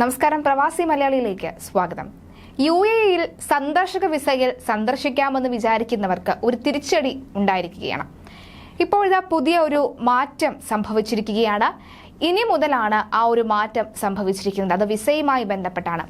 നമസ്കാരം പ്രവാസി മലയാളിയിലേക്ക് സ്വാഗതം. യു എയിൽ സന്ദർശക വിസയിൽ സന്ദർശിക്കാമെന്ന് വിചാരിക്കുന്നവർക്ക് ഒരു തിരിച്ചടി ഉണ്ടായിരിക്കുകയാണ്. ഇപ്പോൾ ഇതാ പുതിയ ഒരു മാറ്റം സംഭവിച്ചിരിക്കുകയാണ്. ഇനി മുതലാണ് ആ ഒരു മാറ്റം സംഭവിച്ചിരിക്കുന്നത്. അത് വിസയുമായി ബന്ധപ്പെട്ടാണ്.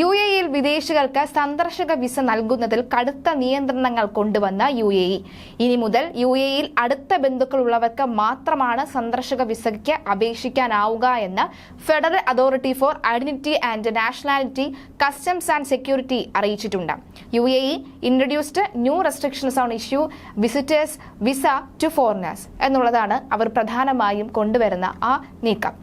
യു എ ഇയിൽ വിദേശികൾക്ക് സന്ദർശക വിസ നൽകുന്നതിൽ കടുത്ത നിയന്ത്രണങ്ങൾ കൊണ്ടുവന്ന യു എ ഇ. ഇനി മുതൽ യു എ ഇയിൽ അടുത്ത ബന്ധുക്കളുള്ളവർക്ക് മാത്രമാണ് സന്ദർശക വിസയ്ക്ക് അപേക്ഷിക്കാനാവുക എന്ന് federal authority for identity and nationality customs and security അറിയിച്ചിട്ടുണ്ട്. U A E introduced new restrictions on issue visitors visa to foreigners എന്നുള്ളതാണ് അവർ പ്രധാനമായും കൊണ്ടുവരുന്ന ആ നീക്കം.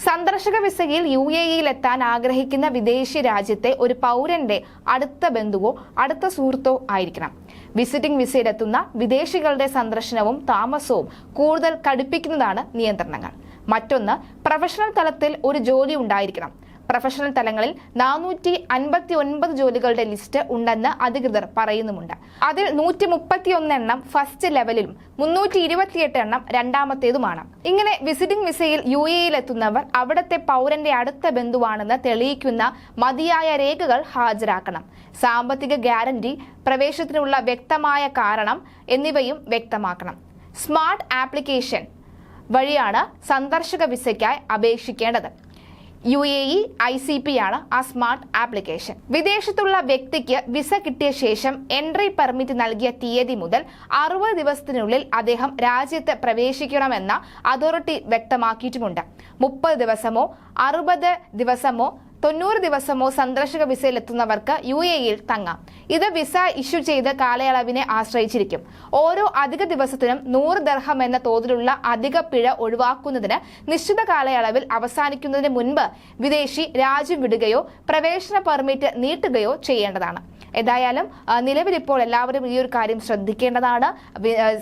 സന്ദർശക വിസയിൽ യു എ ഇയിൽ എത്താൻ ആഗ്രഹിക്കുന്ന വിദേശി രാജ്യത്തെ ഒരു പൗരന്റെ അടുത്ത ബന്ധുവോ അടുത്ത സുഹൃത്തോ ആയിരിക്കണം. വിസിറ്റിംഗ് വിസയിലെത്തുന്ന വിദേശികളുടെ സന്ദർശനവും താമസവും കൂടുതൽ കടുപ്പിക്കുന്നതാണ് നിയന്ത്രണങ്ങൾ. മറ്റൊന്ന് പ്രൊഫഷണൽ തലത്തിൽ ഒരു ജോലി ഉണ്ടായിരിക്കണം. പ്രൊഫഷണൽ തലങ്ങളിൽ നാനൂറ്റി അൻപത്തി ഒൻപത് ജോലികളുടെ ലിസ്റ്റ് ഉണ്ടെന്ന് അധികൃതർ പറയുന്നുമുണ്ട്. അതിൽ നൂറ്റി മുപ്പത്തി എണ്ണം ഫസ്റ്റ് ലെവലിലും മുന്നൂറ്റി ഇരുപത്തിയെട്ട് എണ്ണം രണ്ടാമത്തേതുമാണ്. ഇങ്ങനെ വിസിറ്റിംഗ് വിസയിൽ യു എയിലെത്തുന്നവർ അവിടുത്തെ പൗരന്റെ അടുത്ത ബന്ധുവാണെന്ന് തെളിയിക്കുന്ന മതിയായ രേഖകൾ ഹാജരാക്കണം. സാമ്പത്തിക ഗ്യാരണ്ടി പ്രവേശനത്തിനുള്ള വ്യക്തമായ കാരണം എന്നിവയും വ്യക്തമാക്കണം. സ്മാർട്ട് ആപ്ലിക്കേഷൻ വഴിയാണ് സന്ദർശക വിസയ്ക്കായി അപേക്ഷിക്കേണ്ടത്. U A E I C P ആണ് ആ സ്മാർട്ട് ആപ്ലിക്കേഷൻ. വിദേശത്തുള്ള വ്യക്തിക്ക് വിസ കിട്ടിയ ശേഷം എൻട്രി പെർമിറ്റ് നൽകിയ തീയതി മുതൽ അറുപത് ദിവസത്തിനുള്ളിൽ അദ്ദേഹം രാജ്യത്ത് പ്രവേശിക്കണമെന്ന അതോറിറ്റി വ്യക്തമാക്കിയിട്ടുമുണ്ട്. മുപ്പത് ദിവസമോ അറുപത് ദിവസമോ തൊണ്ണൂറ് ദിവസമോ സന്ദർശക വിസയിലെത്തുന്നവർക്ക് യു എ ഇയിൽ തങ്ങാം. ഇത് വിസ ഇഷ്യൂ ചെയ്ത കാലയളവിനെ ആശ്രയിച്ചിരിക്കും. ഓരോ അധിക ദിവസത്തിനും നൂറ് ദർഹം എന്ന തോതിലുള്ള അധിക പിഴ ഒഴിവാക്കുന്നതിന് നിശ്ചിത കാലയളവിൽ അവസാനിക്കുന്നതിന് മുൻപ് വിദേശി രാജ്യം വിടുകയോ പ്രവേശന പെർമിറ്റ് നീട്ടുകയോ ചെയ്യേണ്ടതാണ്. ഏതായാലും നിലവിൽ ഇപ്പോൾ എല്ലാവരും ഈ ഒരു കാര്യം ശ്രദ്ധിക്കേണ്ടതാണ്.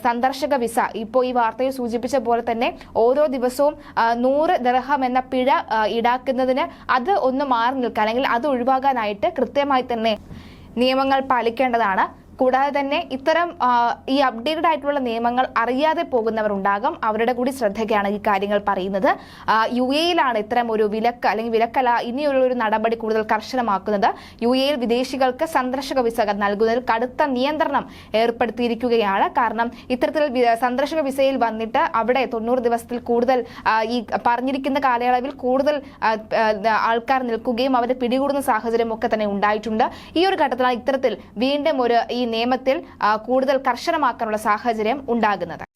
സന്ദർശക വിസ. ഇപ്പോൾ ഈ വാർത്തയിൽ സൂചിപ്പിച്ച പോലെ തന്നെ ഓരോ ദിവസവും നൂറ് ദർഹം എന്ന പിഴ ഈടാക്കുന്നതിന് അത് ഒന്ന് മാറി നിൽക്കുക അല്ലെങ്കിൽ അത് ഒഴിവാക്കാനായിട്ട് കൃത്യമായി തന്നെ നിയമങ്ങൾ പാലിക്കേണ്ടതാണ്. കൂടാതെ തന്നെ ഇത്തരം ഈ അപ്ഡേറ്റഡ് ആയിട്ടുള്ള നിയമങ്ങൾ അറിയാതെ പോകുന്നവർ ഉണ്ടാകും അവരുടെ കൂടി ശ്രദ്ധയ്ക്കാണ് ഈ കാര്യങ്ങൾ പറയുന്നത്. യു എയിലാണ് ഇത്തരം ഒരു വിലക്ക് അല്ലെങ്കിൽ വിലക്കല ഇനിയുള്ള ഒരു നടപടി കൂടുതൽ കർശനമാക്കുന്നത്. യു എയിൽ വിദേശികൾക്ക് സന്ദർശക വിസ നൽകുന്നതിൽ കടുത്ത നിയന്ത്രണം ഏർപ്പെടുത്തിയിരിക്കുകയാണ്. കാരണം ഇത്തരത്തിൽ സന്ദർശക വിസയിൽ വന്നിട്ട് അവിടെ തൊണ്ണൂറ് ദിവസത്തിൽ കൂടുതൽ ഈ പറഞ്ഞിരിക്കുന്ന കാലയളവിൽ കൂടുതൽ ആൾക്കാർ നിൽക്കുകയും അവരെ പിടികൂടുന്ന സാഹചര്യം ഒക്കെ തന്നെ ഉണ്ടായിട്ടുണ്ട്. ഈ ഒരു ഘട്ടത്തിലാണ് ഇത്തരത്തിൽ വീണ്ടും ഒരു ഈ നിയമത്തിൽ കൂടുതൽ കർശനമാക്കാനുള്ള സാഹചര്യം ഉണ്ടാകുന്നത്.